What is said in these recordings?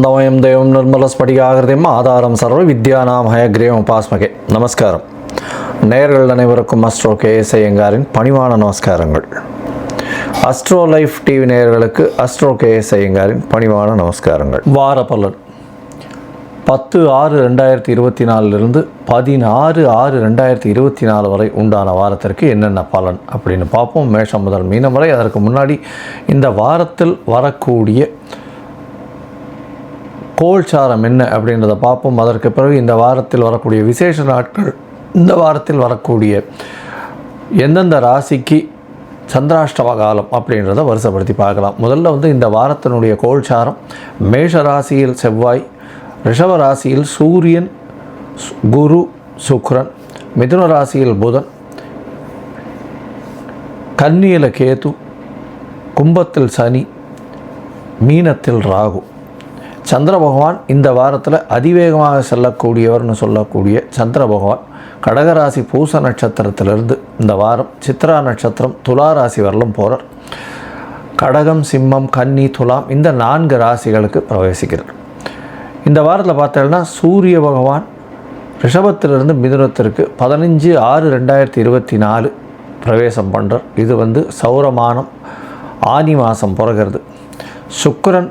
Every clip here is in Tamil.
ఆనందమయం దేవం నిర్మల ஸ்படிகாகிருதியும் ஆதாரம் சர்வ வித்யானாம் ஹயக்ரீவம் உபாஸ்மகே நமஸ்காரம் நேயர்கள் அனைவருக்கும் அஸ்ட்ரோ கே எஸ் பணிவான நமஸ்காரங்கள் அஸ்ட்ரோ லைஃப் டிவி நேயர்களுக்கு அஸ்ட்ரோ கே எஸ் பணிவான நமஸ்காரங்கள் வார பலன் பத்து ஆறு ரெண்டாயிரத்தி இருபத்தி நாலுலேருந்து பதினாறு ஆறு ரெண்டாயிரத்தி இருபத்தி நாலு வரை உண்டான வாரத்திற்கு என்னென்ன பலன் அப்படின்னு பார்ப்போம். மேஷம் முதல் மீனம் வரை அதற்கு முன்னாடி இந்த வாரத்தில் வரக்கூடிய கோல்சாரம் என்ன அப்படின்றத பார்ப்போம். அதற்கு பிறகு இந்த வாரத்தில் வரக்கூடிய விசேஷ நாட்கள் இந்த வாரத்தில் வரக்கூடிய எந்தெந்த ராசிக்கு சந்திராஷ்டம காலம் அப்படின்றத வருஷப்படுத்தி பார்க்கலாம். முதல்ல வந்து இந்த வாரத்தினுடைய கோல்சாரம் மேஷ ராசியில் செவ்வாய் ரிஷப ராசியில் சூரியன் குரு சுக்ரன் மிதுன ராசியில் புதன் கன்னியில் கேது கும்பத்தில் சனி மீனத்தில் ராகு. சந்திர பகவான் இந்த வாரத்தில் அதிவேகமாக செல்லக்கூடியவர்னு சொல்லக்கூடிய சந்திர பகவான் கடகராசி பூச நட்சத்திரத்திலிருந்து இந்த வாரம் சித்ரா நட்சத்திரம் துலா ராசி வரலும் போகிறார் கடகம் சிம்மம் கன்னி துலாம் இந்த நான்கு ராசிகளுக்கு பிரவேசிக்கிறார். இந்த வாரத்தில் பார்த்தோம்னா சூரிய பகவான் ரிஷபத்திலிருந்து மிதுனத்திற்கு பதினஞ்சு ஆறு ரெண்டாயிரத்தி இருபத்தி நாலு பிரவேசம் பண்ணுறார் இது வந்து சௌரமானம் ஆனி மாதம் பிறகிறது. சுக்கரன்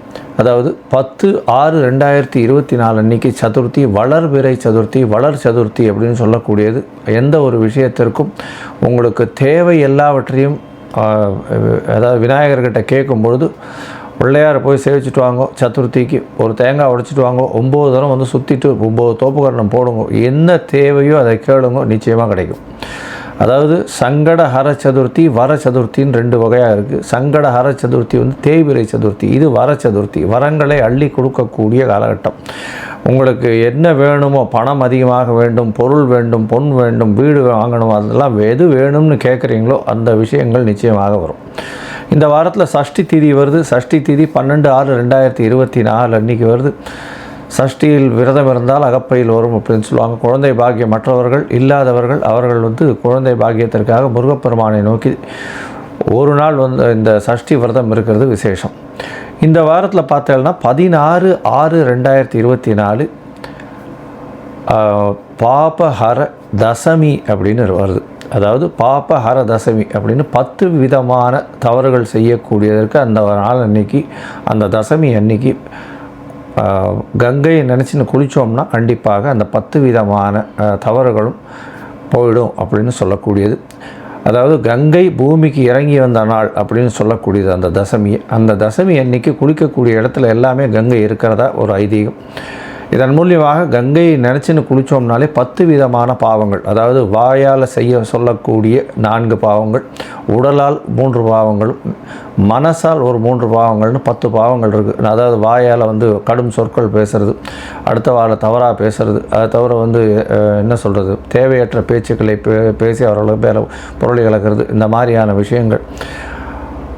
அதாவது பத்து ஆறு ரெண்டாயிரத்தி இருபத்தி நாலு அன்னைக்கு சதுர்த்தி வளர்பிறை சதுர்த்தி வளர் சதுர்த்தி அப்படின்னு சொல்லக்கூடியது எந்த ஒரு விஷயத்திற்கும் உங்களுக்கு தேவை எல்லாவற்றையும் அதாவது விநாயகர்கிட்ட கேட்கும் பொழுது பிள்ளையாரை போய் சேவிச்சுட்டு வாங்கோ சதுர்த்திக்கு ஒரு தேங்காய் உடைச்சிட்டு வாங்கோ ஒம்பது தரம் வந்து சுற்றிட்டு ஒம்பது தோப்புக்கரணம் போடுங்க என்ன தேவையோ அதை கேளுங்க நிச்சயமாக கிடைக்கும். அதாவது சங்கட ஹர சதுர்த்தி வர சதுர்த்தின்னு ரெண்டு வகையாக இருக்குது சங்கட ஹர சதுர்த்தி வந்து தேய்பிரை சதுர்த்தி. இது வர சதுர்த்தி. வரங்களை அள்ளி கொடுக்கக்கூடிய காலகட்டம். உங்களுக்கு என்ன வேணுமோ பணம் அதிகமாக வேண்டும் பொருள் வேண்டும் பொன் வேண்டும் வீடு வாங்கணும் அதெல்லாம் எது வேணும்னு கேட்குறீங்களோ அந்த விஷயங்கள் நிச்சயமாக வரும். இந்த வாரத்தில் சஷ்டி திதி வருது. சஷ்டி திதி பன்னெண்டு ஆறு ரெண்டாயிரத்தி இருபத்தி நாலு அன்னைக்கு வருது. சஷ்டியில் விரதம் இருந்தால் அகப்பையில் வரும் அப்படின்னு சொல்லுவாங்க. குழந்தை பாக்கியம் மற்றவர்கள் இல்லாதவர்கள் அவர்கள் வந்து குழந்தை பாக்கியத்திற்காக முருகப்பெருமானை நோக்கி ஒரு நாள் வந்து இந்த சஷ்டி விரதம் இருக்கிறது விசேஷம். இந்த வாரத்தில் பார்த்தேன்னா பதினாறு ஆறு ரெண்டாயிரத்தி இருபத்தி நாலு பாபஹர தசமி அப்படின்னு வருது. அதாவது பாபஹர தசமி அப்படின்னு பத்து விதமான தவறுகள் செய்யக்கூடியதற்கு அந்த நாள் அன்னைக்கு அந்த தசமி அன்னைக்கு கங்கையை நினச்சின்னு குளித்தோம்னா கண்டிப்பாக அந்த பத்து விதமான தவறுகளும் போயிடும் அப்படின்னு சொல்லக்கூடியது. அதாவது கங்கை பூமிக்கு இறங்கி வந்த நாள் அப்படின்னு சொல்லக்கூடியது அந்த தசமியை அந்த தசமி அன்னைக்கு குளிக்கக்கூடிய இடத்துல எல்லாமே கங்கை இருக்கிறதா ஒரு ஐதீகம். இதன் மூலியமாக கங்கையை நினச்சின்னு குளித்தோம்னாலே பத்து விதமான பாவங்கள். அதாவது வாயால் செய்ய சொல்லக்கூடிய நான்கு பாவங்கள் உடலால் மூன்று பாவங்களும் மனசால் ஒரு மூன்று பாவங்கள்னு பத்து பாவங்கள் இருக்குது அதாவது வாயால் வந்து கடும் சொற்கள் பேசுறது அடுத்த வார தவறாக பேசுறது. அதை தவிர வந்து என்ன சொல்கிறது தேவையற்ற பேச்சுக்களை பே பேசி அவர்களுக்கு பேர பொருளை கலக்கிறது இந்த மாதிரியான விஷயங்கள்.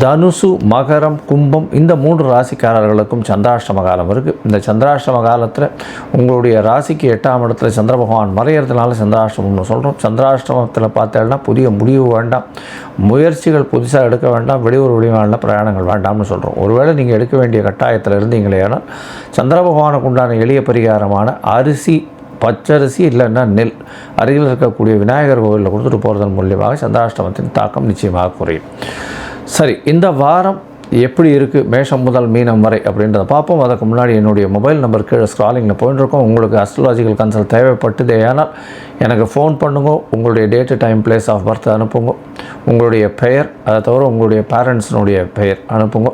தனுசு மகரம் கும்பம் இந்த மூன்று ராசிக்காரர்களுக்கும் சந்திராஷ்டம காலம் இருக்குது இந்த சந்திராஷ்டம காலத்தில் உங்களுடைய ராசிக்கு எட்டாம் இடத்துல சந்திர பகவான் மறையிறதுனால சந்திராஷ்டமம்னு சொல்கிறோம் சந்திராஷ்டமத்தில் பார்த்தேன்னா புதிய முடிவு வேண்டாம். முயற்சிகள் புதுசாக எடுக்க வேண்டாம். வெளியூர் வெளிமாநில பிரயாணங்கள் வேண்டாம்னு சொல்கிறோம் ஒருவேளை நீங்கள் எடுக்க வேண்டிய கட்டாயத்தில் இருந்தீங்களே ஆனால் சந்திர பகவானுக்கு உண்டான எளிய பரிகாரமான அரிசி பச்சரிசி இல்லைன்னா நெல். அருகில் இருக்கக்கூடிய விநாயகர் கோவிலில் கொடுத்துட்டு போகிறதன் மூலியமாக சந்திராஷ்டமத்தின் தாக்கம் நிச்சயமாக குறையும். சரி இந்த வாரம் எப்படி இருக்குது மேஷம் முதல் மீனம் வரை அப்படின்றத பார்ப்போம். அதுக்கு முன்னாடி என்னுடைய மொபைல் நம்பர் கீழே ஸ்க்ராலிங்கில் போயிட்டுருக்கோம் உங்களுக்கு அஸ்ட்ராலஜிக்கல் கன்சல்ட் தேவைப்பட்டதே ஆனால் எனக்கு ஃபோன் பண்ணுங்க. உங்களுடைய date time place of birth அனுப்புங்க. உங்களுடைய பெயர் அதை தவிர உங்களுடைய பேரண்ட்ஸினுடைய பெயர் அனுப்புங்க.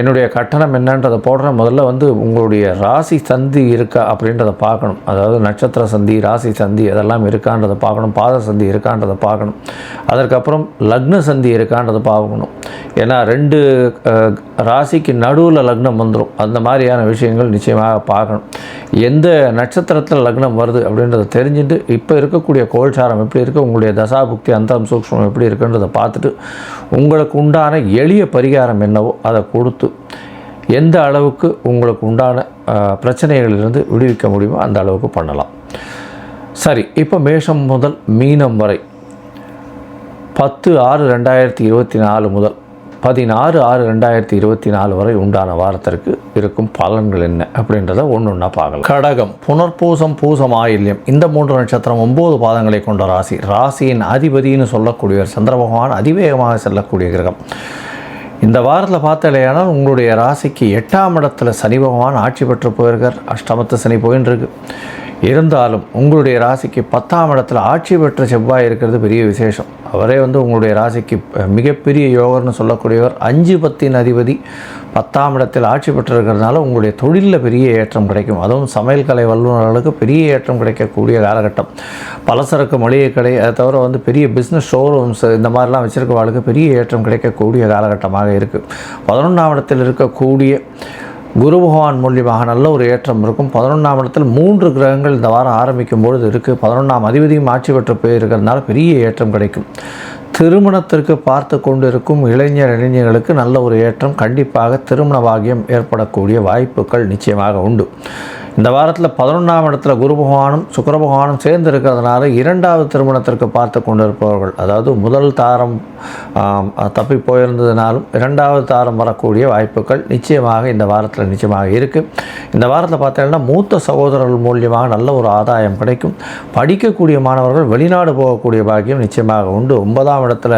என்னுடைய கட்டணம் என்னன்றதை போடுறேன் முதல்ல வந்து உங்களுடைய ராசி சந்தி இருக்கா அப்படின்றத பார்க்கணும். அதாவது நட்சத்திர சந்தி ராசி சந்தி அதெல்லாம் இருக்கான்றதை பார்க்கணும். பாத சந்தி இருக்கான்றதை பார்க்கணும். அதற்கப்புறம் லக்ன சந்தி இருக்கான்றதை பார்க்கணும். ஏன்னா ரெண்டு ராசிக்கு நடுவில் லக்னம் வந்துடும் அந்த மாதிரியான விஷயங்கள் நிச்சயமாக பார்க்கணும். எந்த நட்சத்திரத்தில் லக்னம் வருது அப்படின்றத தெரிஞ்சுட்டு இப்போ இருக்கக்கூடிய கோல்சாரம் எப்படி இருக்குது உங்களுடைய தசாபுக்தி அந்தரம் சூக்ஷ்மம் எப்படி இருக்குன்றதை பார்த்துட்டு உங்களுக்கு உண்டான எளிய பரிகாரம் என்னவோ அதை கொடுத்து எந்த அளவுக்கு உங்களுக்கு உண்டான பிரச்சனைகளிலிருந்து விடுவிக்க முடியுமோ அந்த அளவுக்கு பண்ணலாம். சரி இப்போ மேஷம் முதல் மீனம் வரை பத்து ஆறு ரெண்டாயிரத்தி இருபத்தி நாலு முதல் பதினாறு ஆறு ரெண்டாயிரத்தி இருபத்தி நாலு வரை உண்டான வாரத்திற்கு இருக்கும் பலன்கள் என்ன அப்படின்றத ஒன்று ஒன்றா பார்க்கலாம். கடகம் புனர்பூசம் பூசம் ஆயில்யம் இந்த மூன்று நட்சத்திரம் ஒன்பது பாதங்களை கொண்ட ராசி. ராசியின் அதிபதினு சொல்லக்கூடியவர் சந்திர பகவான் அதிவேகமாக செல்லக்கூடிய கிரகம். இந்த வாரத்தில் பார்த்தாலேயானால் உங்களுடைய ராசிக்கு எட்டாம் இடத்துல சனி பகவான் ஆட்சி பெற்று போயிருக்கார். அஷ்டமத்து சனி போயின்னு இருக்கு இருந்தாலும் உங்களுடைய ராசிக்கு பத்தாம் இடத்துல ஆட்சி பெற்ற செவ்வாய் இருக்கிறது பெரிய விசேஷம். அவரே வந்து உங்களுடைய ராசிக்கு மிகப்பெரிய யோகர்னு சொல்லக்கூடியவர். அஞ்சு பத்தின் அதிபதி பத்தாம் இடத்தில் ஆட்சி பெற்றிருக்கிறதுனால உங்களுடைய தொழிலில் பெரிய ஏற்றம் கிடைக்கும். அதுவும் சமையல் கலை வல்லுநர்களுக்கு பெரிய ஏற்றம் கிடைக்கக்கூடிய காலகட்டம். பலசரக்கு மளிகை கடை அதை தவிர வந்து பெரிய பிஸ்னஸ் ஷோரூம்ஸ் இந்த மாதிரிலாம் வச்சுருக்கவாளுக்கு பெரிய ஏற்றம் கிடைக்கக்கூடிய காலகட்டமாக இருக்குது பதினொன்றாம் இடத்தில் இருக்கக்கூடிய குரு பகவான் மூலியமாக நல்ல ஒரு ஏற்றம் இருக்கும். பதினொன்றாம் இடத்தில் மூன்று கிரகங்கள் இந்த வாரம் ஆரம்பிக்கும் பொழுது இருக்குது பதினொன்றாம் அதிபதியும் ஆட்சி பெற்று போயிருக்கிறதுனால பெரிய ஏற்றம் கிடைக்கும். திருமணத்திற்கு பார்த்து கொண்டிருக்கும் இளைஞர் இளைஞர்களுக்கு நல்ல ஒரு ஏற்றம் கண்டிப்பாக திருமண பாகியம் ஏற்படக்கூடிய வாய்ப்புகள் நிச்சயமாக உண்டு. இந்த வாரத்தில் பதினொன்றாம் இடத்துல குரு பகவானும் சுக்கர பகவானும் சேர்ந்து இருக்கிறதுனால இரண்டாவது திருமணத்திற்கு பார்த்து கொண்டிருப்பவர்கள் அதாவது முதல் தாரம் தப்பி போயிருந்ததுனாலும் இரண்டாவது தாரம் வரக்கூடிய வாய்ப்புகள் நிச்சயமாக இந்த வாரத்தில் நிச்சயமாக இருக்குது இந்த வாரத்தில் பார்த்தீங்கன்னா மூத்த சகோதரர்கள் மூலியமாக நல்ல ஒரு ஆதாயம் கிடைக்கும். படிக்கக்கூடிய மாணவர்கள் வெளிநாடு போகக்கூடிய பாக்கியம் நிச்சயமாக உண்டு. ஒன்பதாம் இடத்துல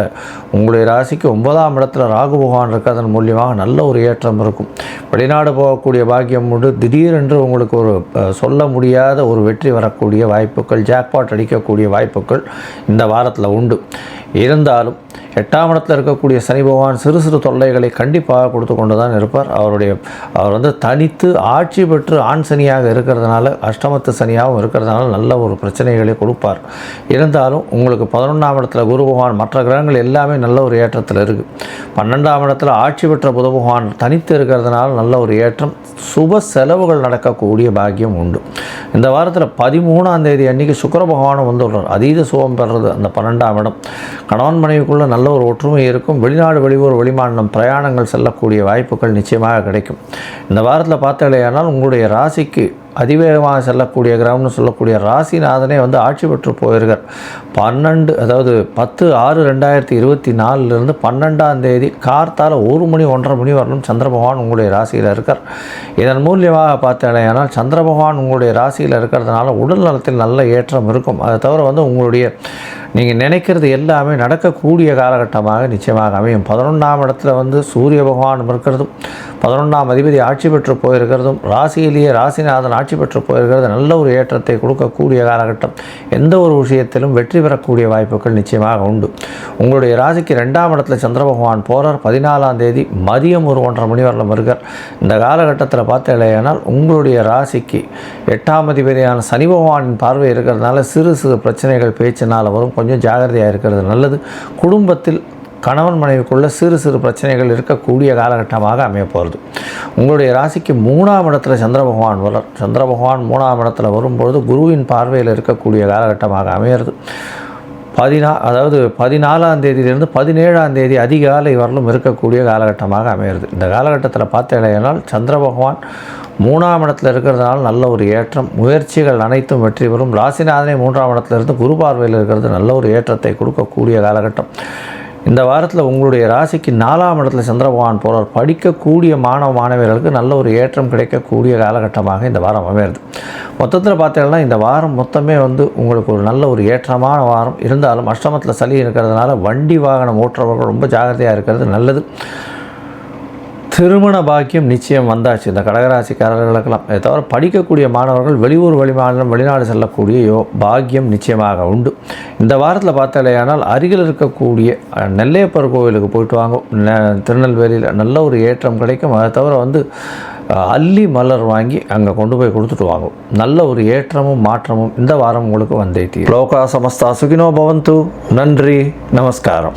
உங்களுடைய ராசிக்கு ஒன்பதாம் இடத்துல ராகு பகவான் இருக்கிறதன் மூலியமாக நல்ல ஒரு ஏற்றம் இருக்கும். வெளிநாடு போகக்கூடிய பாக்கியம் உண்டு. திடீரென்று உங்களுக்கு ஒரு சொல்ல முடியாத ஒரு வெற்றி வரக்கூடிய வாய்ப்புகள் ஜாக்பாட் அடிக்கக்கூடிய வாய்ப்புகள் இந்த வாரத்தில் உண்டு. இருந்தாலும் எட்டாம் இடத்தில் இருக்கக்கூடிய சனி பகவான் சிறு சிறு தொல்லைகளை கண்டிப்பாக கொடுத்து கொண்டு தான் இருப்பார். அவருடைய அவர் வந்து தனித்து ஆட்சி பெற்று ஆண் சனியாக இருக்கிறதுனால அஷ்டமத்து சனியாகவும் இருக்கிறதுனால நல்ல ஒரு பிரச்சனைகளை கொடுப்பார். இருந்தாலும் உங்களுக்கு பதினொன்றாம் இடத்துல குரு பகவான் மற்ற கிரகங்கள் எல்லாமே நல்ல ஒரு ஏற்றத்தில் இருக்குது பன்னெண்டாம் இடத்துல ஆட்சி பெற்ற புத பகவான் தனித்து இருக்கிறதுனால நல்ல ஒரு ஏற்றம் சுப செலவுகள் நடக்கக்கூடிய பாக்கியம் உண்டு. இந்த வாரத்தில் பதிமூணாம் தேதி அன்னைக்கு சுக்கர பகவானும் வந்துள்ளார் அதீத சுகம் பெறுறது அந்த பன்னெண்டாம் இடம். கணவன் மனைவிக்குள்ளே நல்ல ஒரு ஒற்றுமை இருக்கும். வெளிநாடு வெளியூர் வெளிமாநிலம் பிரயாணங்கள் செல்லக்கூடிய வாய்ப்புகள் நிச்சயமாக கிடைக்கும். இந்த வாரத்தில் பார்த்தாலேயானால் உங்களுடைய ராசிக்கு அதிவேகமாக செல்லக்கூடிய கிரகம்னு சொல்லக்கூடிய ராசிநாதனே வந்து ஆட்சி பெற்று போயிருக்கார். பன்னெண்டு அதாவது பத்து ஆறு ரெண்டாயிரத்தி இருபத்தி நாலுலேருந்து பன்னெண்டாம் தேதி கார்த்தால ஒரு மணி ஒன்றரை மணி வரலும் சந்திர பகவான் உங்களுடைய ராசியில் இருக்கார். இதன் மூலியமாக பார்த்தேனால் சந்திர பகவான் உங்களுடைய ராசியில் இருக்கிறதுனால உடல் நலத்தில் நல்ல ஏற்றம் இருக்கும். அதை தவிர வந்து உங்களுடைய நீங்கள் நினைக்கிறது எல்லாமே நடக்கக்கூடிய காலகட்டமாக நிச்சயமாக அமையும். பதினொன்றாம் இடத்துல வந்து சூரிய பகவான் இருக்கிறதும் பதினொன்றாம் அதிபதி ஆட்சி பெற்று போயிருக்கிறதும் ராசியிலேயே ராசிநாதன் ஆட்சி பெற்று போயிருக்கிறது நல்ல ஒரு ஏற்றத்தை கொடுக்கக்கூடிய காலகட்டம். எந்த ஒரு விஷயத்திலும் வெற்றி பெறக்கூடிய வாய்ப்புகள் நிச்சயமாக உண்டு. உங்களுடைய ராசிக்கு ரெண்டாம் இடத்துல சந்திர பகவான் போகிறார் பதினாலாம் தேதி மதியம் ஒரு ஒன்றரை மணி வரலாம் இருக்கார். இந்த காலகட்டத்தில் பார்த்தீங்களேனால் உங்களுடைய ராசிக்கு எட்டாம் அதிபதியான சனி பகவானின் பார்வை இருக்கிறதுனால சிறு சிறு பிரச்சனைகள் பேச்சினால் வரும். கொஞ்சம் ஜாகிரதையாக இருக்கிறது நல்லது. குடும்பத்தில் கணவன் மனைவிக்குள்ள சிறு சிறு பிரச்சனைகள் இருக்கக்கூடிய காலகட்டமாக அமையப்போகிறது உங்களுடைய ராசிக்கு மூணாம் இடத்துல சந்திர பகவான் வரார் சந்திர பகவான் மூணாம் இடத்துல வரும்பொழுது குருவின் பார்வையில் இருக்கக்கூடிய காலகட்டமாக அமையிறது. பதினா அதாவது பதினாலாம் தேதியிலிருந்து பதினேழாம் தேதி அதிகாலை வரலும் இருக்கக்கூடிய காலகட்டமாக அமையிறது. இந்த காலகட்டத்தில் பார்த்தேனால் சந்திர பகவான் மூணாம் இடத்துல இருக்கிறதுனால நல்ல ஒரு ஏற்றம். முயற்சிகள் அனைத்தும் வெற்றி பெறும். ராசிநாதனை மூன்றாம் இடத்துல இருந்து குரு பார்வையில் இருக்கிறது நல்ல ஒரு ஏற்றத்தை கொடுக்கக்கூடிய காலகட்டம். இந்த வாரத்தில் உங்களுடைய ராசிக்கு நாலாம் இடத்துல சந்திர பகவான் போகிறார் படிக்கக்கூடிய மாணவ மாணவியர்களுக்கு நல்ல ஒரு ஏற்றம் கிடைக்கக்கூடிய காலகட்டமாக இந்த வாரம் அமையிறது. மொத்தத்தில் பார்த்தீங்கன்னா இந்த வாரம் மொத்தமே வந்து உங்களுக்கு ஒரு நல்ல ஒரு ஏற்றமான வாரம். இருந்தாலும் அஷ்டமத்தில் சளி இருக்கிறதுனால வண்டி வாகனம் ஓட்டுறவர்கள் ரொம்ப ஜாகிரதையாக இருக்கிறது நல்லது. திருமண பாக்கியம் நிச்சயம் வந்தாச்சு. இந்த கடகராசிக்காரர்களுக்கெல்லாம். இதை தவிர படிக்கக்கூடிய மாணவர்கள் வெளியூர் வெளிமாநிலம் வெளிநாடு செல்லக்கூடிய யோ பாக்கியம் நிச்சயமாக உண்டு. இந்த வாரத்தில் பார்த்தாலேயானால் அருகில் இருக்கக்கூடிய நெல்லையப்பர் கோவிலுக்கு போயிட்டு வாங்க. நெ- திருநெல்வேலியில் நல்ல ஒரு ஏற்றம் கிடைக்கும். அதை தவிர வந்து அல்லி மலர் வாங்கி அங்கே கொண்டு போய் கொடுத்துட்டு வாங்கும் நல்ல ஒரு ஏற்றமும் மாற்றமும் இந்த வாரம் உங்களுக்கு வந்தே தீரும். லோகா சமஸ்தா சுகினோ பவந்து. நன்றி நமஸ்காரம்.